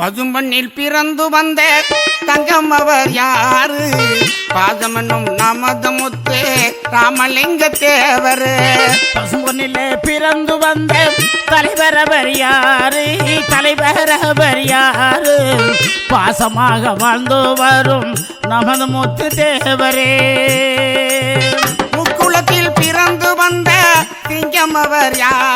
பதும்பண்ணில் பிறந்து வந்த தங்கம் அவர் யாரு? பாதமனும் நமது முத்து ராமலிங்க தேவர். பசும்பொன்னிலே பிறந்து வந்த தலைவர் அவர் யாரு? தலைவர் அவர் யாரு? பாசமாக வாழ்ந்து வரும் நமது முத்து தேவரே. முக்குளத்தில் பிறந்து வந்த சிங்கம் அவர் யாரு?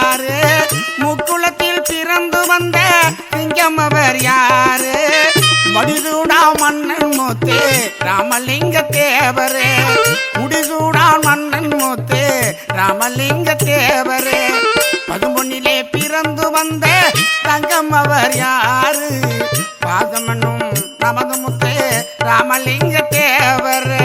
மடிசூடா மன்னன் மூத்தே ராமலிங்க தேவரே. முடிசூடா மன்னன் மூத்தே ராமலிங்க தேவரே. பதுமொன்னிலே பிறந்து வந்த தங்கம் அவர் யாரு? பாதமனும் நமது முத்தே ராமலிங்க தேவரே.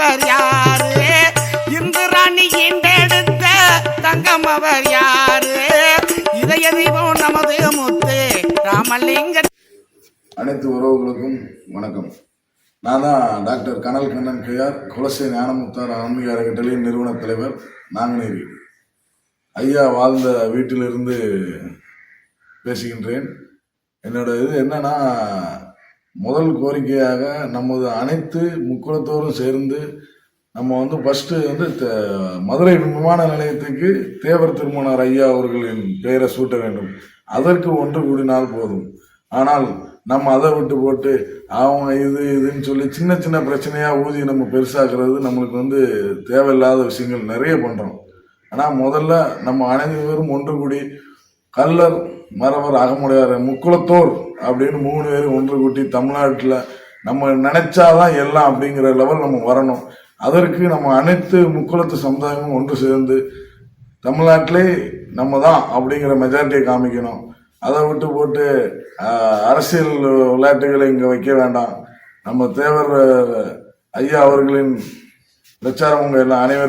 தங்கமவர் யாரு இந்து ராணி ஈண்டெடுத்த தங்கம் யாரு இதய தீபம் நமது முத்து ராமலிங்க அனைத்து உறவுகளுக்கும் வணக்கம். நான் தான் டாக்டர் கனல் கண்ணன் கையார் குலசை ஞானமுத்தார் ஆன்மீக அறக்கட்டளையின் நிறுவன தலைவர் நாங்குநேரி. ஐயா வாழ்ந்த வீட்டிலிருந்து பேசுகின்றேன். என்னோட இது என்னன்னா முதல் கோரிக்கையாக நமது அனைத்து முக்குளத்தோரும் சேர்ந்து நம்ம வந்து ஃபஸ்ட்டு வந்து த- மதுரை விமான நிலையத்துக்கு தேவர் திருமணர் ஐயா அவர்களின் பெயரை சூட்ட வேண்டும். அதற்கு ஒன்று கூடினால் போதும். ஆனால் நம்ம அதை விட்டு போட்டு அவங்க இது இதுன்னு சொல்லி சின்ன சின்ன பிரச்சனையாக ஊதி நம்ம பெருசாக்குறது நம்மளுக்கு வந்து தேவையில்லாத விஷயங்கள் நிறைய பண்ணுறோம் ஆனால் முதல்ல நம்ம அனைவரும் ஒன்று கூடி கல்லர் மரவர் அகமுடையார் முக்குளத்தோர் அப்படின்னு மூணு பேர் ஒன்று கூட்டி தமிழ்நாட்டில் நம்ம நினைச்சாதான் எல்லாம் அப்படிங்கிற லெவல் நம்ம வரணும். அதற்கு நம்ம அனைத்து முக்குளத்து சமுதாயமும் ஒன்று சேர்ந்து தமிழ்நாட்டிலே நம்ம தான் அப்படிங்கிற மெஜாரிட்டியை காமிக்கணும். அதை விட்டு போட்டு அரசியல் விளையாட்டுகளை இங்கே வைக்க வேண்டாம். நம்ம தேவர் ஐயா அவர்களின் பிரச்சாரம் உங்கள் எல்லாம் அனைவருக்கும்